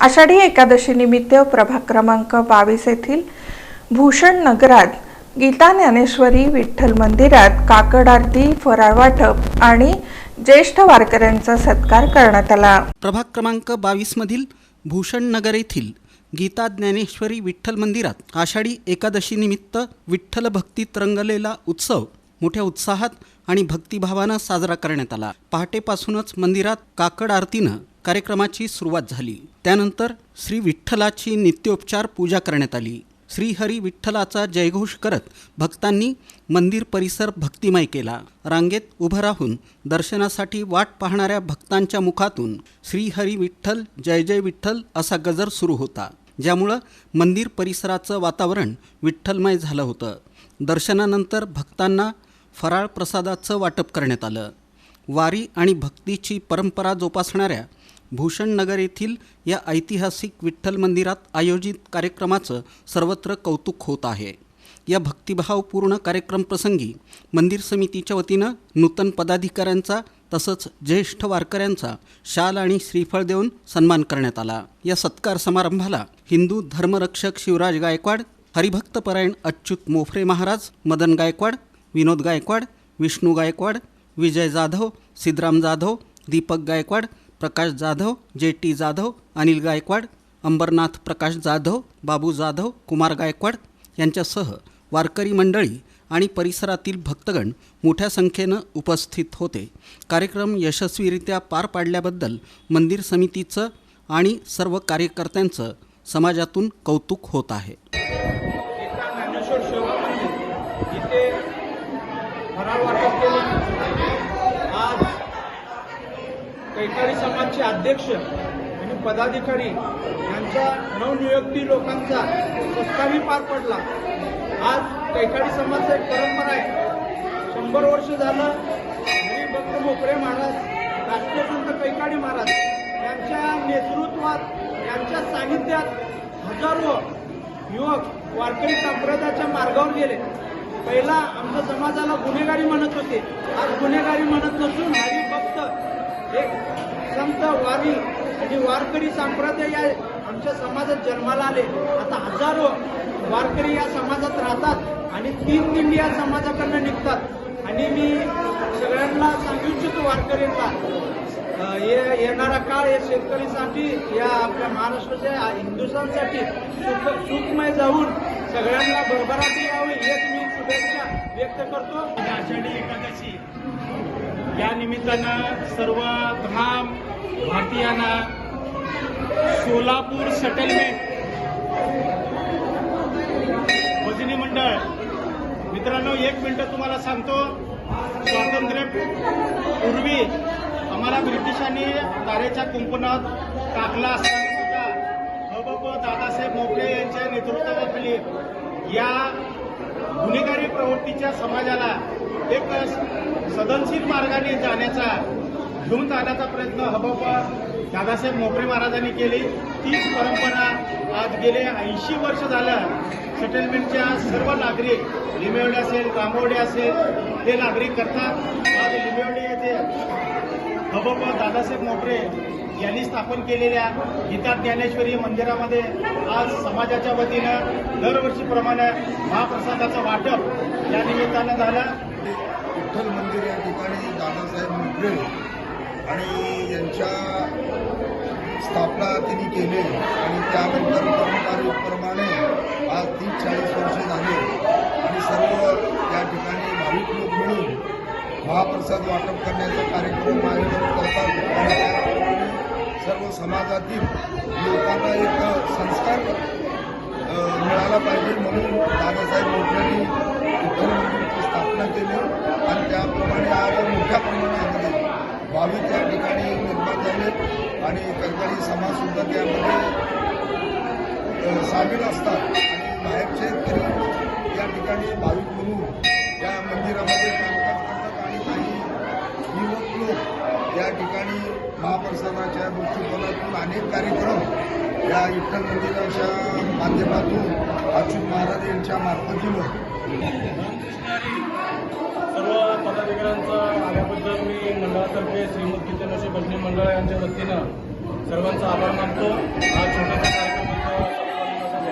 आषाढी एकादशी निमित्त प्रभाग क्रमांक बावीस येथील भूषण नगरात गीता ज्ञानेश्वरी विठ्ठल मंदिरात काकड आरती फराळ वाटप आणि ज्येष्ठ वारकऱ्यांचा सत्कार करण्यात आला. प्रभाग क्रमांक बावीसमधील भूषण नगर येथील गीता ज्ञानेश्वरी विठ्ठल मंदिरात आषाढी एकादशीनिमित्त विठ्ठल भक्तीत रंगलेला उत्सव मोठ्या उत्साहात आणि भक्तिभावानं साजरा करण्यात आला. पहाटेपासूनच मंदिरात काकड आरतीनं कार्यक्रमाची सुरुवात झाली. त्यानंतर श्री विठ्ठलाची नित्योपचार पूजा करण्यात आली. श्रीहरी विठ्ठलाचा जयघोष करत भक्तांनी मंदिर परिसर भक्तिमय केला. रांगेत उभं राहून दर्शनासाठी वाट पाहणाऱ्या भक्तांच्या मुखातून श्रीहरी विठ्ठल जय जय विठ्ठल असा गजर सुरू होता. ज्यामुळं मंदिर परिसराचं वातावरण विठ्ठलमय झालं होतं. दर्शनानंतर भक्तांना फराळ प्रसादाचं वाटप करण्यात आलं. वारी आणि भक्तीची परंपरा जोपासणाऱ्या भूषणनगर येथील या ऐतिहासिक विठ्ठल मंदिरात आयोजित कार्यक्रमाचं सर्वत्र कौतुक होत आहे. या भक्तिभावपूर्ण कार्यक्रमप्रसंगी मंदिर समितीच्या वतीनं नूतन पदाधिकाऱ्यांचा तसंच ज्येष्ठ वारकऱ्यांचा शाल आणि श्रीफळ देऊन सन्मान करण्यात आला. या सत्कार समारंभाला हिंदू धर्मरक्षक शिवराज गायकवाड हरिभक्तपरायण अच्युत मोफरे महाराज मदन गायकवाड विनोद गायकवाड विष्णू गायकवाड विजय जाधव सिद्धराम जाधव दीपक गायकवाड प्रकाश जाधव जे टी जाधव अनिल गायकवाड अंबरनाथ प्रकाश जाधव बाबू जाधव कुमार गायकवाड यांच्यासह वारकरी मंडळी आणि परिसरातील भक्तगण मोठ्या संख्येनं उपस्थित होते. कार्यक्रम यशस्वीरित्या पार पाडल्याबद्दल मंदिर समितीचं आणि सर्व कार्यकर्त्यांचं समाजातून कौतुक होत आहे एका ज्ञानेश्वर सेवा मंदिर इथे फराळ वाटप केले आज कैकाडी समाजचे अध्यक्ष आणि पदाधिकारी यांच्या नवनियुक्ती लोकांचा सत्कारही पार पडला. आज कैकाडी समाजचा एक परंपरा आहे. शंभर वर्ष झालं हरिभक्त मोकळे महाराज राष्ट्रीय संत कैकाडी महाराज यांच्या नेतृत्वात यांच्या सानिध्यात हजारो युवक वारकरी संप्रदायाच्या मार्गावर गेले. पहिला आमच्या समाजाला गुन्हेगारी म्हणत होते. आज गुन्हेगारी म्हणत नसून फक्त एक संत वारी आणि वारकरी संप्रदाय या आमच्या समाजात जन्माला आले. आता हजारो वारकरी या समाजात राहतात आणि तीन दिंडी या समाजाकडनं निघतात. आणि मी सगळ्यांना सांगू इच्छितो वारकऱ्यांना ये- येणारा काळ हे शेतकरीसाठी या आपल्या महाराष्ट्राच्या हिंदुस्थानसाठी सुखमय जाऊन सगळ्यांना भरभराटी यावी हेच मी शुभेच्छा व्यक्त करतो. आषाढी एकादशी. या निमित्तानं सर्व तमाम भारतीयांना सोलापूर सेटलमेंट. भजनी मंडळ मित्रांनो एक मिनटं तुम्हाला सांगतो. स्वातंत्र्य पूर्वी आम्हाला ब्रिटिशांनी तारेच्या कुंपणात टाकला असताना सुद्धा. हो दादासाहेब मोपळे यांच्या नेतृत्वाखाली या गुन्हेगारी प्रवृत्तीच्या समाजाला एक सदनशील मार्गाने जाण्याचा घेऊन जाण्याचा प्रयत्न हबप दादासाहेब मोपरे महाराजांनी केली. तीच परंपरा आज गेले ऐंशी वर्ष झालं. सेटलमेंटच्या सर्व नागरिक लिमेवडे असेल रामवडे असेल ते नागरिक करतात. आज लिमेवडे येथे हबप दादासाहेब मोपरे यांनी स्थापन केलेल्या गीता ज्ञानेश्वरी मंदिरामध्ये आज समाजाच्या वतीनं दरवर्षीप्रमाणे महाप्रसादाचं वाटप या निमित्तानं झालं. विठ्ठल मंदिर या ठिकाणी दादासाहेब मोगरे आणि यांच्या स्थापना त्यांनी केली आणि त्यानंतर परंपरेप्रमाणे आज तीस चाळीस वर्ष झाले आणि सर्व या ठिकाणी भाविक लोक मिळून महाप्रसाद वाटप करण्याचा कार्यक्रम आयोजित करतात सर्व समाजातील लोकांना एक संस्कार मिळाला पाहिजे म्हणून दादासाहेब मोठ्यांनी विठ्ठल स्थापना केली. आणि त्याप्रमाणे आज मोठ्या प्रमाणामध्ये भाविक त्या ठिकाणी निर्माण झाले. आणि कैकाडी समाजसुद्धा त्यामध्ये सामील असतात. आणि बाहेरचे तरी या ठिकाणी भाविक म्हणून या मंदिरामध्ये कामकाज करतात आणि काही युवक लोक या ठिकाणी महाप्रसादाच्या दृष्टिकोनातून अनेक कार्यक्रम या विठ्ठल मंदिराच्या माध्यमातून अच्युत महाराज यांच्या मार्फतीनं सर्व पदाधिकाऱ्यांचा आल्याबद्दल मी मंडळातर्फे श्रीमद कीर्तनशी भजनी मंडळ यांच्या वतीनं सर्वांचा आभार मानतो. हा छोटा